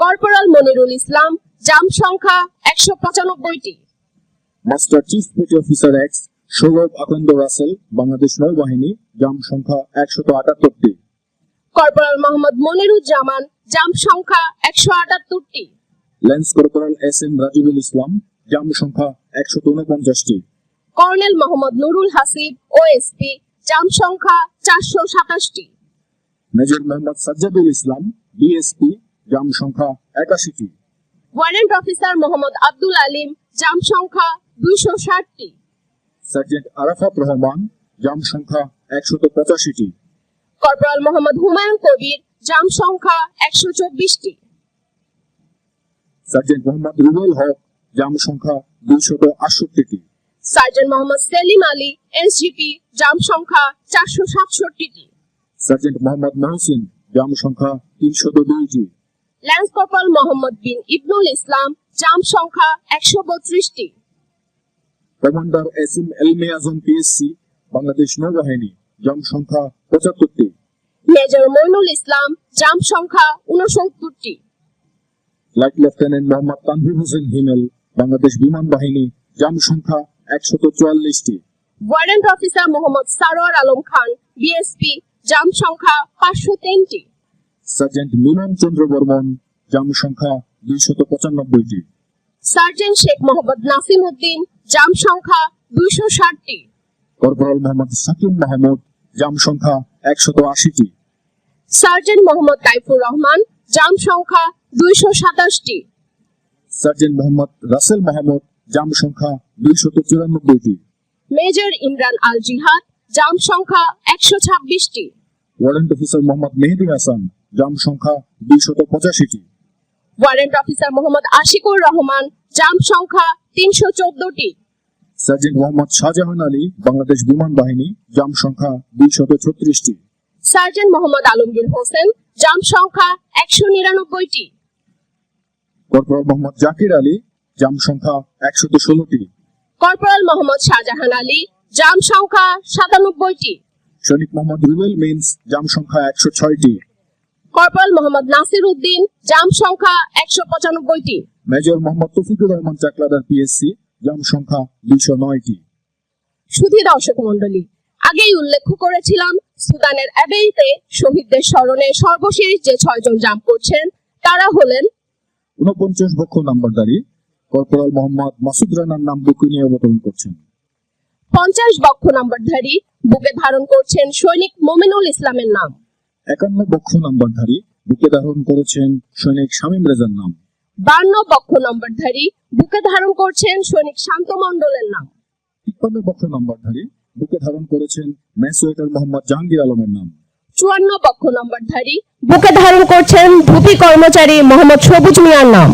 Corporal Monirul ইসলাম জাম সংখ্যা একশো পঁচানব্বইটি। Master chief petty officer ex Sourav Akanda Rasel Bangladesh নৌবাহিনী জাম সংখ্যা একশত আটাত্তরটি। কর্পোরাল মোহাম্মদ মনিরুজ্জামান জাম সংখ্যা একশো আটাত্তরটি। Lance corporal S M Rajibul Islam জাম সংখ্যা একশত উনপঞ্চাশটি। কর্নেল মোহাম্মদ নুরুল হাসিব ওএসপি জাম সংখ্যা চারশো সাতাশটি। মেজর মোহাম্মদ সাজ্জাদুল ইসলাম ডিএসপি জাম সংখ্যা একাশিটি ওয়ারেন্ট অফিসার মোহাম্মদ আব্দুল আলিম জাম সংখ্যা দুইশো ষাটটি। সার্জেন্ট আরাফাত রহমান জাম সংখ্যা একশত পঁচাশিটি কর্পোরাল মোহাম্মদ হুমায়ুন কবির জাম সংখ্যা একশো চব্বিশটি। সার্জেন্ট মোহাম্মদ রুবেল হক জাম সংখ্যা দুইশত আটষট্টিটি সার্জেন্ট মোহাম্মদ সেলিম আলী এসজিপি জাম সংখ্যা চারশো সাতষট্টিটি সার্জেন্ট মোহাম্মদ মহসিন জাম সংখ্যা তিনশত দুইটি ল্যান্স কর্পোরাল মোহাম্মদ বিন ইবনুল ইসলাম জাম সংখ্যা একশো বত্রিশটি। কমান্ডার এস এম এলমে আজম পিএসসি বাংলাদেশ নৌবাহিনী জাম সংখ্যা পঁচাত্তরটি। মেজর মইনুল ইসলাম জাম সংখ্যা উনসত্তরটি ফ্লাইট লেফটেন্যান্ট মোহাম্মদ তানভীর হোসেন হিমেল বাংলাদেশ বিমান বাহিনী জাম সংখ্যা একশত চুয়াল্লিশটি। Warrant officer Mohammad Sarwar Alam Khan BSP জাম সংখ্যা পাঁচশো তিনটি। সার্জেন্ট মিলন চন্দ্র বর্মন জাম সংখ্যা দুইশত পঁচানব্বইটি। সার্জেন্ট শেখ মোহাম্মদ নাসিম উদ্দিন জাম সংখ্যা দুইশো ষাটটি। কর্পোরাল মোহাম্মদ সাকিব মাহমুদ জাম সংখ্যা একশত আশিটি। সার্জেন্ট মোহাম্মদ তাইফুর রহমান জাম সংখ্যা দুইশো সাতাশটি। সার্জেন্ট মোহাম্মদ রাসেল মাহমুদ জাম সংখ্যা দুইশত চুরানব্বইটি। মেজর ইমরান আল জিহাদ জাম সংখ্যা একশো ছাব্বিশটি। ওয়ারেন্ট অফিসার মোহাম্মদ মেহেদি হাসান জাম সংখ্যা দুইশত পঁচাশিটি। ওয়ারেন্ট অফিসার মোহাম্মদ আশিকুর রহমান জাম সংখ্যা তিনশো চোদ্দটি। সার্জেন্ট মোহাম্মদ শাহজাহান আলী বাংলাদেশ বিমান বাহিনী জাম সংখ্যা দুইশত ছত্রিশটি। সার্জেন্ট মোহাম্মদ আলমগীর হোসেন জাম সংখ্যা একশো নিরানব্বইটি। কর্পোরাল মোহাম্মদ জাকির আলী জাম সংখ্যা একশত ষোলোটি। কর্পোরাল মোহাম্মদ শাহজাহান আলী জাম সংখ্যা সাতানব্বইটি। সৈনিক মোহাম্মদ রুবেল মিন্স জাম সংখ্যা একশো ছয়টি। কর্পোরাল মোহাম্মদ নাসির উদ্দিন জাম সংখ্যা একশো পঁচানব্বইটি। মেজর মোহাম্মদ তফিকুর রহমান চাকলাদার পিএসসি জাম সংখ্যা দুইশো নয়টি। সুধী দর্শক মন্ডলী আগেই উল্লেখ করেছিলাম সুদানের অ্যাবেইতে শহীদদের স্মরণে সর্বশেষ যে ছয়জন জাম করছেন তারা হলেন উনপঞ্চাশ বক্ষ নাম্বারদারি কর্পোরাল মোহাম্মদ মাসুদ রানার নাম বুকে নিয়ে অবতরণ করছেন। পঞ্চাশ বক্ষ নাম্বারধারী বুকে ধারণ করছেন সৈনিক মোমিনুল ইসলামের নাম। একান্ন বক্ষ নম্বরধারী বুকে ধারণ করেছেন সৈনিক শামীম রেজার নাম। বান্ন বক্ষ নম্বরধারী বুকে ধারণ করছেন সৈনিক শান্ত মণ্ডলের নাম। তিপ্পান্ন বক্ষ নম্বরধারী বুকে ধারণ করেছেন ম্যাসওয়েটার মোহাম্মদ জাহাঙ্গীর আলমের নাম। চুয়ান্ন বক্ষ নম্বরধারী বুকে ধারণ করছেন ভূপি কর্মচারী মোহাম্মদ সবুজ মিয়ার নাম।